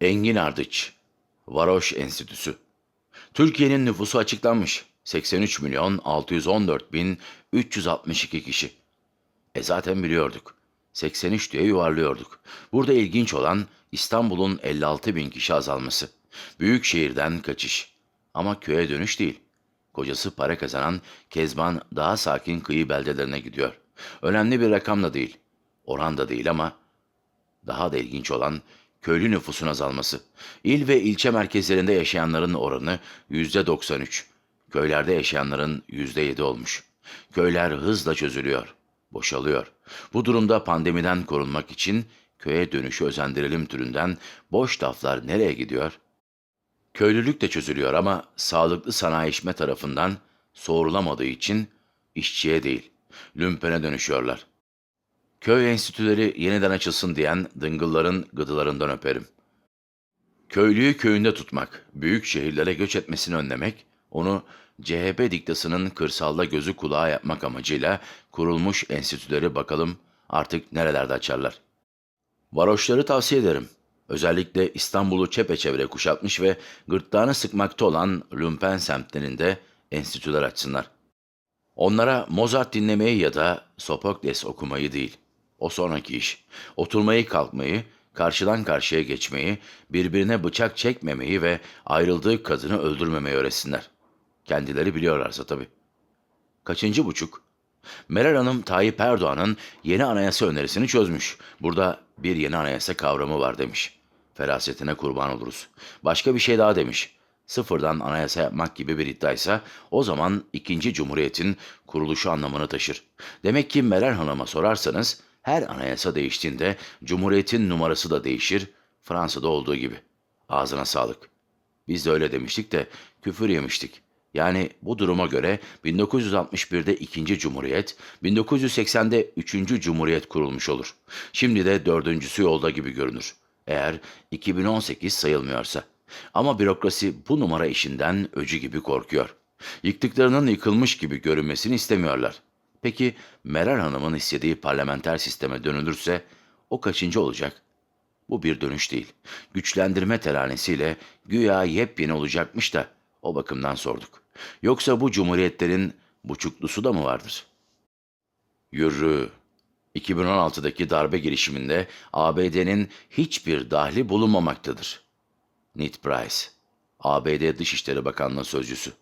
Engin Ardıç, Varoş Enstitüsü. Türkiye'nin nüfusu açıklanmış. 83 milyon 614 bin 362 kişi. E zaten biliyorduk. 83 diye yuvarlıyorduk. Burada ilginç olan İstanbul'un 56 bin kişi azalması. Büyük şehirden kaçış. Ama köye dönüş değil. Kocası para kazanan Kezban daha sakin kıyı beldelerine gidiyor. Önemli bir rakam da değil. Oran da değil ama daha da ilginç olan köylü nüfusun azalması. İl ve ilçe merkezlerinde yaşayanların oranı yüzde 93. Köylerde yaşayanların yüzde 7 olmuş. Köyler hızla çözülüyor, boşalıyor. Bu durumda pandemiden korunmak için köye dönüşü özendirelim türünden boş laflar nereye gidiyor? Köylülük de çözülüyor ama sağlıklı sanayileşme tarafından soğurulamadığı için işçiye değil, lümpene dönüşüyorlar. Köy enstitüleri yeniden açılsın diyen dıngılların gıdılarından öperim. Köylüyü köyünde tutmak, büyük şehirlere göç etmesini önlemek, onu CHP diktasının kırsalda gözü kulağı yapmak amacıyla kurulmuş enstitüleri bakalım artık nerelerde açarlar. Varoşları tavsiye ederim. Özellikle İstanbul'u çepeçevre kuşatmış ve gırtlağını sıkmakta olan Lümpen semtlerinde enstitüler açsınlar. Onlara Mozart dinlemeyi ya da Sopokles okumayı değil. O sonraki iş. Oturmayı kalkmayı, karşıdan karşıya geçmeyi, birbirine bıçak çekmemeyi ve ayrıldığı kadını öldürmemeyi öğretsinler. Kendileri biliyorlarsa tabii. Kaçıncı buçuk? Meral Hanım Tayyip Erdoğan'ın yeni anayasa önerisini çözmüş. Burada bir yeni anayasa kavramı var demiş. Ferasetine kurban oluruz. Başka bir şey daha demiş. Sıfırdan anayasa yapmak gibi bir iddiaysa o zaman ikinci cumhuriyetin kuruluşu anlamını taşır. Demek ki Meral Hanım'a sorarsanız her anayasa değiştiğinde cumhuriyetin numarası da değişir. Fransa'da olduğu gibi. Ağzına sağlık. Biz de öyle demiştik de küfür yemiştik. Yani bu duruma göre 1961'de 2. Cumhuriyet, 1980'de 3. Cumhuriyet kurulmuş olur. Şimdi de dördüncüsü yolda gibi görünür. Eğer 2018 sayılmıyorsa. Ama bürokrasi bu numara işinden öcü gibi korkuyor. Yıktıklarının yıkılmış gibi görünmesini istemiyorlar. Peki Meral Hanım'ın istediği parlamenter sisteme dönülürse o kaçıncı olacak? Bu bir dönüş değil. Güçlendirme teranesiyle güya yepyeni olacakmış da o bakımdan sorduk. Yoksa bu cumhuriyetlerin buçuklusu da mı vardır? Yürü. 2016'daki darbe girişiminde ABD'nin hiçbir dahli bulunmamaktadır. Ned Price, ABD Dışişleri Bakanlığı Sözcüsü.